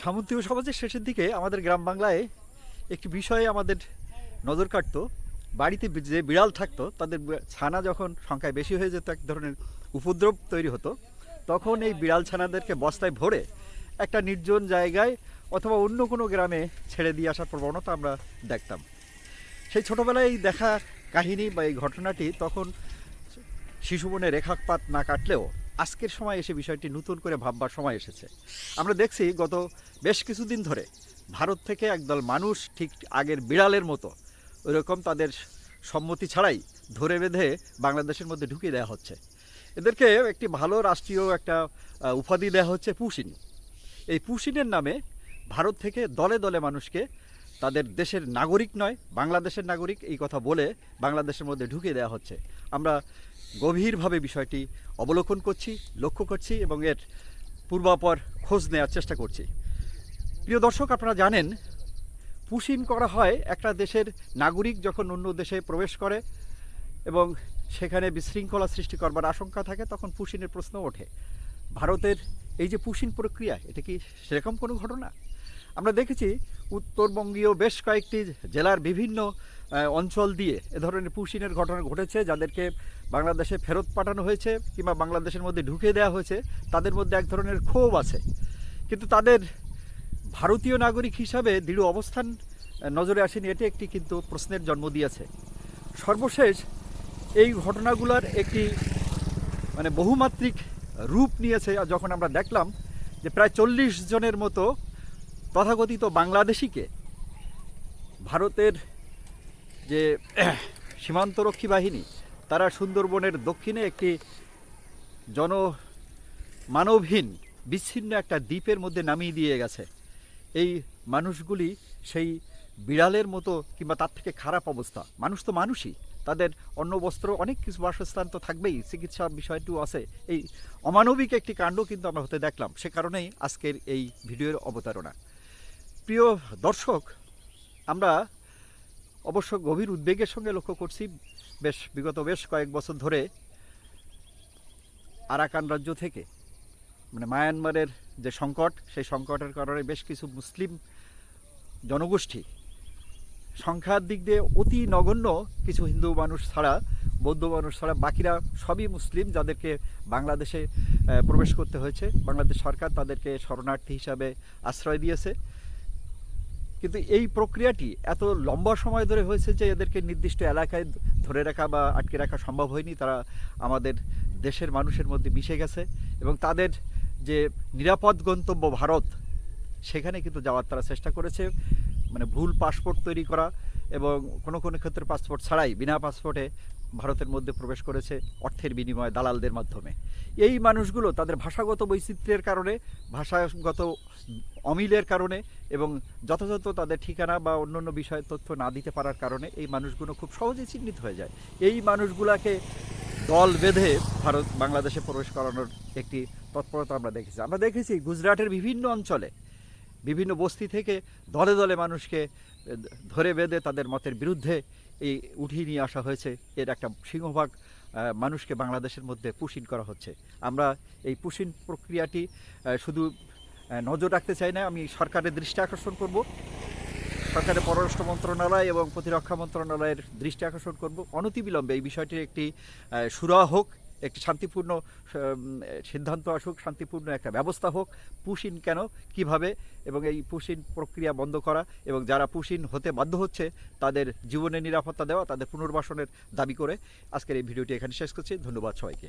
সামন্তীয় সমাজের শেষের দিকে আমাদের গ্রাম বাংলায় একটি বিষয়ে আমাদের নজর কাটতো। বাড়িতে যে বিড়াল থাকতো, তাদের ছানা যখন সংখ্যায় বেশি হয়ে যেত, এক ধরনের উপদ্রব তৈরি হতো, তখন এই বিড়াল ছানাদেরকে বস্তায় ভরে একটা নির্জন জায়গায় অথবা অন্য কোনো গ্রামে ছেড়ে দিয়ে আসার প্রবণতা আমরা দেখতাম। সেই ছোটোবেলায় এই দেখা কাহিনী বা এই ঘটনাটি তখন শিশু মনে রেখাপাত না কাটলেও আজকের সময় এসে বিষয়টি নতুন করে ভাববার সময় এসেছে। আমরা দেখছি গত বেশ কিছুদিন ধরে ভারত থেকে একদল মানুষ ঠিক আগের বিড়ালের মতো ওইরকম তাদের সম্মতি ছাড়াই ধরে বেঁধে বাংলাদেশের মধ্যে ঢুকিয়ে দেওয়া হচ্ছে। এদেরকে একটি ভালো রাষ্ট্রীয় একটা উপাধি দেওয়া হচ্ছে পুশিন। এই পুশিনের নামে ভারত থেকে দলে দলে মানুষকে তাদের দেশের নাগরিক নয়, বাংলাদেশের নাগরিক এই কথা বলে বাংলাদেশের মধ্যে ঢুকিয়ে দেওয়া হচ্ছে। আমরা গভীরভাবে বিষয়টি অবলোকন করছি, লক্ষ্য করছি এবং এর পূর্বাপর খোঁজ নেওয়ার চেষ্টা করছি। প্রিয় দর্শক, আপনারা জানেন পুশিন করা হয় একটা দেশের নাগরিক যখন অন্য দেশে প্রবেশ করে এবং সেখানে বিশৃঙ্খলা সৃষ্টি করবার আশঙ্কা থাকে, তখন পুশিনের প্রশ্ন ওঠে। ভারতের এই যে পুশিন প্রক্রিয়া, এটা কি সেরকম কোনো ঘটনা? আমরা দেখেছি, উত্তরবঙ্গীয় বেশ কয়েকটি জেলার বিভিন্ন অঞ্চল দিয়ে এ ধরনের পুশিনের ঘটনা ঘটেছে, যাদেরকে বাংলাদেশে ফেরত পাঠানো হয়েছে কিংবা বাংলাদেশের মধ্যে ঢুকে দেওয়া হয়েছে, তাদের মধ্যে এক ধরনের ক্ষোভ আছে। কিন্তু তাদের ভারতীয় নাগরিক হিসাবে দৃঢ় অবস্থান নজরে আসেনি। এটি একটি কিন্তু প্রশ্নের জন্ম দিয়েছে। সর্বশেষ এই ঘটনাগুলোর একটি মানে বহুমাত্রিক রূপ নিয়েছে। যখন আমরা দেখলাম যে প্রায় চল্লিশ জনের মতো তথাকথিত বাংলাদেশিকে ভারতের যে সীমান্তরক্ষী বাহিনী, তারা সুন্দরবনের দক্ষিণে একটি জন মানবহীন বিচ্ছিন্ন একটা দ্বীপের মধ্যে নামিয়ে দিয়ে গেছে। এই মানুষগুলি সেই বিড়ালের মতো কিংবা তার থেকে খারাপ অবস্থা। মানুষ তো মানুষই। তাদের অন্ন, বস্ত্র, অনেক কিছু বাসস্থান তো থাকবেই। চিকিৎসা বিষয়টিও আছে। এই অমানবিক একটি কাণ্ড কিন্তু আমরা হতে দেখলাম। সে কারণেই আজকের এই ভিডিওর অবতারণা। প্রিয় দর্শক, আমরা অবশ্য গভীর উদ্বেগের সঙ্গে লক্ষ্য করছি। বেশ, বিগত বেশ কয়েক বছর ধরে আরাকান রাজ্য থেকে মানে মায়ানমারের যে সংকট, সেই সংকটের কারণে বেশ কিছু মুসলিম জনগোষ্ঠী সংখ্যার দিক দিয়ে অতি নগণ্য কিছু হিন্দু মানুষ ছাড়া, বৌদ্ধ মানুষ ছাড়া বাকিরা সবই মুসলিম যাদেরকে বাংলাদেশে প্রবেশ করতে হয়েছে। বাংলাদেশ সরকার তাদেরকে শরণার্থী হিসাবে আশ্রয় দিয়েছে। কিন্তু এই প্রক্রিয়াটি এত লম্বা সময় ধরে হয়েছে যে এদেরকে নির্দিষ্ট এলাকায় ধরে রাখা বা আটকে রাখা সম্ভব হয়নি। তারা আমাদের দেশের মানুষের মধ্যে মিশে গেছে এবং তাদের যে নিরাপদ গন্তব্য ভারত, সেখানে কিন্তু যাওয়ার তারা চেষ্টা করেছে। মানে ভুল পাসপোর্ট তৈরি করা এবং কোনো কোনো ক্ষেত্রে পাসপোর্ট ছাড়াই বিনা পাসপোর্টে ভারতের মধ্যে প্রবেশ করেছে অর্থের বিনিময়ে দালালদের মাধ্যমে। এই মানুষগুলো তাদের ভাষাগত বৈচিত্র্যের কারণে, ভাষাগত অমিলের কারণে এবং যথাযথ তাদের ঠিকানা বা অন্যান্য বিষয়ের তথ্য না দিতে পারার কারণে এই মানুষগুলো খুব সহজে চিহ্নিত হয়ে যায়। এই মানুষগুলাকে দল বেঁধে ভারত বাংলাদেশে প্রবেশ করানোর একটি তৎপরতা আমরা দেখেছি। আমরা দেখেছি গুজরাটের বিভিন্ন অঞ্চলে বিভিন্ন বস্তি থেকে দলে দলে মানুষকে ধরে বেঁধে তাদের মতের বিরুদ্ধে এই উঠিয়ে নিয়ে আসা হয়েছে। এর একটা সিংহভাগ মানুষকে বাংলাদেশের মধ্যে পুষিন করা হচ্ছে। আমরা এই পুষিন প্রক্রিয়াটি শুধু নজর রাখতে চাই না, আমি সরকারের দৃষ্টি আকর্ষণ করব। সরকারের পররাষ্ট্র মন্ত্রণালয় এবং প্রতিরক্ষা মন্ত্রণালয়ের দৃষ্টি আকর্ষণ করব। অনতিবিলম্বে এই বিষয়টির একটি সুরা হোক, একটি শান্তিপূর্ণ সিদ্ধান্ত আসুক, শান্তিপূর্ণ একটা ব্যবস্থা হোক পুশিন কেন, কীভাবে, এবং এই পুশিন প্রক্রিয়া বন্ধ করা, এবং যারা পুশিন হতে বাধ্য হচ্ছে, তাদের জীবনের নিরাপত্তা দেওয়া, তাদের পুনর্বাসনের দাবি করে আজকের এই ভিডিওটি এখানে শেষ করছি। ধন্যবাদ সবাইকে।